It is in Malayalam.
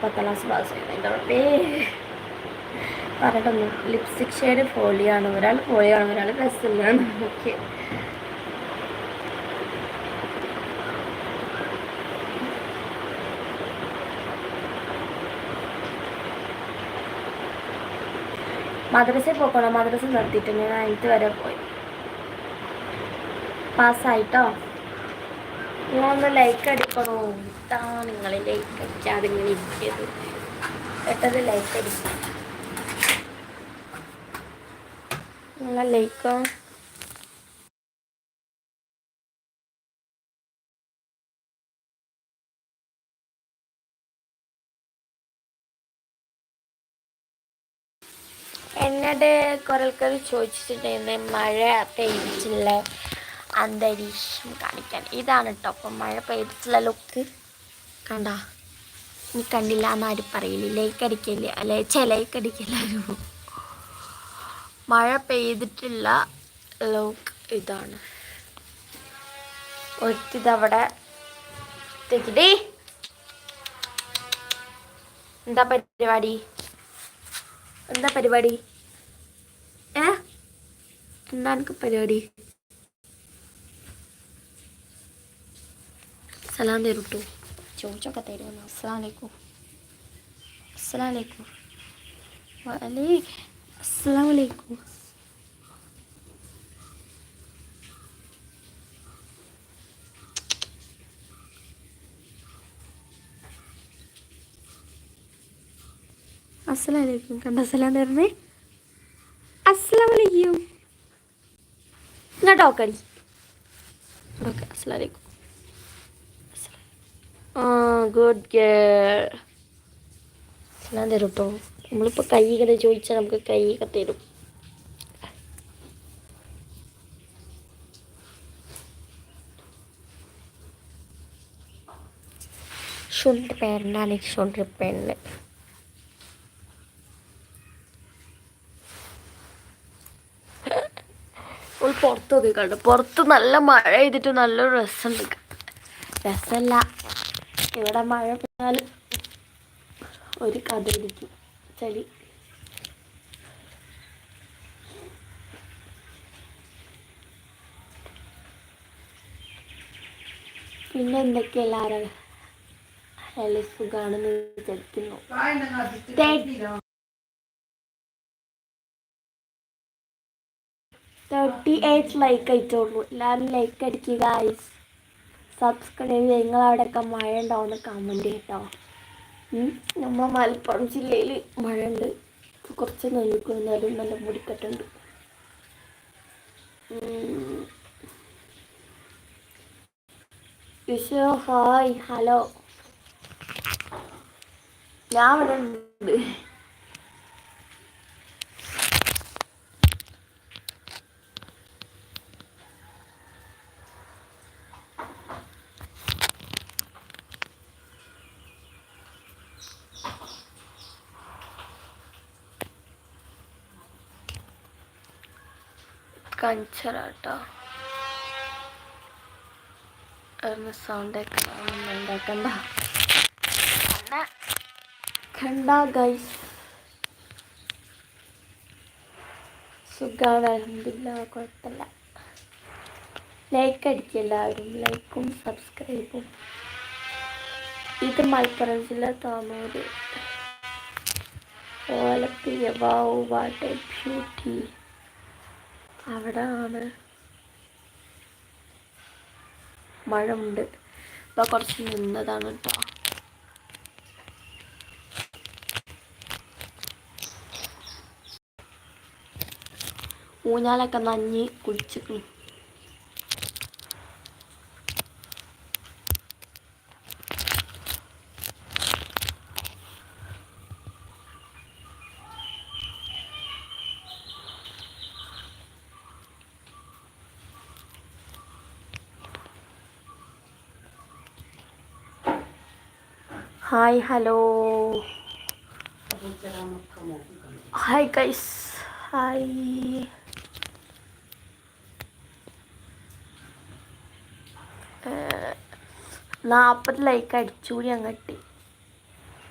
പത്താം ക്ലാസ് പാസ് ചെയ്യുന്നത് റബ്ബേ. പറഞ്ഞിട്ടൊന്നും ലിപ്സ്റ്റിക് ഷെയ്ഡ് ഫോളിയാണ് ഒരാൾ ഫോളിയാണ് ഒരാൾ ഡ്രസ്സിലാണ് ഓക്കെ. മദ്രസയിൽ പോക്കണം? മദ്രസ നിർത്തിയിട്ട് ഞാൻ നയൻത്ത് വരെ പോയി. പാസ്സായിട്ടോ നിങ്ങളൊന്ന് ലൈക്ക് അടിക്കണോ? ഇതാ നിങ്ങൾ ലൈക്ക് അടിക്കാതെ ഇങ്ങനെ ഇരിക്കരുത്. പെട്ടത് ലൈക്ക് അടിക്കും. നിങ്ങൾ ലൈക്കോ എന്നോട് കുറേക്കാർ ചോദിച്ചിട്ടുണ്ടായിരുന്നു മഴ പെയ്തിട്ടുള്ള അന്തരീക്ഷം കാണിക്കാൻ. ഇതാണ് കേട്ടോ അപ്പം മഴ പെയ്തിട്ടുള്ള ലുക്ക് കണ്ട? ഇനി കണ്ടില്ല എന്നാരും പറയില്ല? ലൈക്ക് അടിക്കില്ല? അല്ലെ ചിലയ്ക്ക് അടിക്കില്ലായിരുന്നു മഴ പെയ്തിട്ടുള്ള ലോക്ക് ഇതാണ്. ഒരുത്തിതവിടെ തെക്കിടേ എന്താ പരിപാടി? എന്താ പരിപാടി? ഏ? എന്താ എനിക്ക് പരിപാടി? സലാം തരൂട്ടോ ചോദിച്ചൊക്കെ തരുമെന്ന് അസ്സലാം വലൈക്കും അസ്സലാം വലൈക്കും വലൈ അസ്സലാം വലൈക്കും അസ്സലാം വലൈക്കും കണ്ട അസ്സലാം തരണേ അസ്സലാം വലൈക്കും ഇങ്ങോട്ട് ഓക്കടി ഓക്കെ അസ്സലാം വലൈക്കും ഗുഡ് ഗേൾ അസ്സലാം തരും കേട്ടോ നമ്മളിപ്പോൾ കൈ ഇങ്ങനെ ചോദിച്ചാൽ നമുക്ക് കൈ ഒക്കെ തരും. ഷുണ്ട് പേരന്റാണ് ഷുണ്ട് പെണ്ണ്. ഓൾ നോക്കി കണ്ടു പുറത്ത് നല്ല മഴ ചെയ്തിട്ട് നല്ല രസമുണ്ട്. രസമല്ല ഇവിടെ മഴ പെയ്താൽ ഒരു കഥ ഇരിക്കും ചളി. പിന്നെ എന്തൊക്കെയല്ല ഹെലി സുഖാണെന്ന് വിചാരിക്കുന്നു. തേർട്ടി എയ്റ്റ് ലൈക്ക് അയച്ചോളൂ എല്ലാവരും ലൈക്ക് അടിക്കുക ഗായ്സ് സബ്സ്ക്രൈബ് ചെയ്യുക നിങ്ങളവിടെയൊക്കെ മഴ ഉണ്ടാവുമെന്ന് കമന്റ് കേട്ടോ നമ്മളെ മലപ്പുറം ജില്ലയിൽ മഴ ഉണ്ട് കുറച്ച് നെല്ലിക്കുന്നാലും നല്ല മുടിക്കട്ടുണ്ട് വിഷോ ഹായ് ഹലോ. ഞാൻ ഇവിടെ ഉണ്ട്. കഞ്ചറാട്ടോ അതിന് സൗണ്ടൊക്കെ ഉണ്ടാക്കണ്ട. കണ്ട ഗൈസ് സുഖമാണ് അലഹമില്ല കുഴപ്പമില്ല. ലൈക്ക് അടിക്കുക എല്ലാവരും. ലൈക്കും സബ്സ്ക്രൈബും ഇത് മലപ്പുറം ജില്ല താമൂര്. ഓലപ്പിയ വാവ് വാട്ട് ബ്യൂട്ടി അവിടെ ആണ് മഴ ഉണ്ട് ഇപ്പൊ കുറച്ച് നിന്നതാണ് കേട്ടോ ഊഞ്ഞാലൊക്കെ നഞ്ഞി കുളിച്ചിരിക്കുന്നു hi hello hi guys hi നാൽപ്പത് ലൈക്ക് അടിച്ചുകൂടി അങ്ങട്ടി.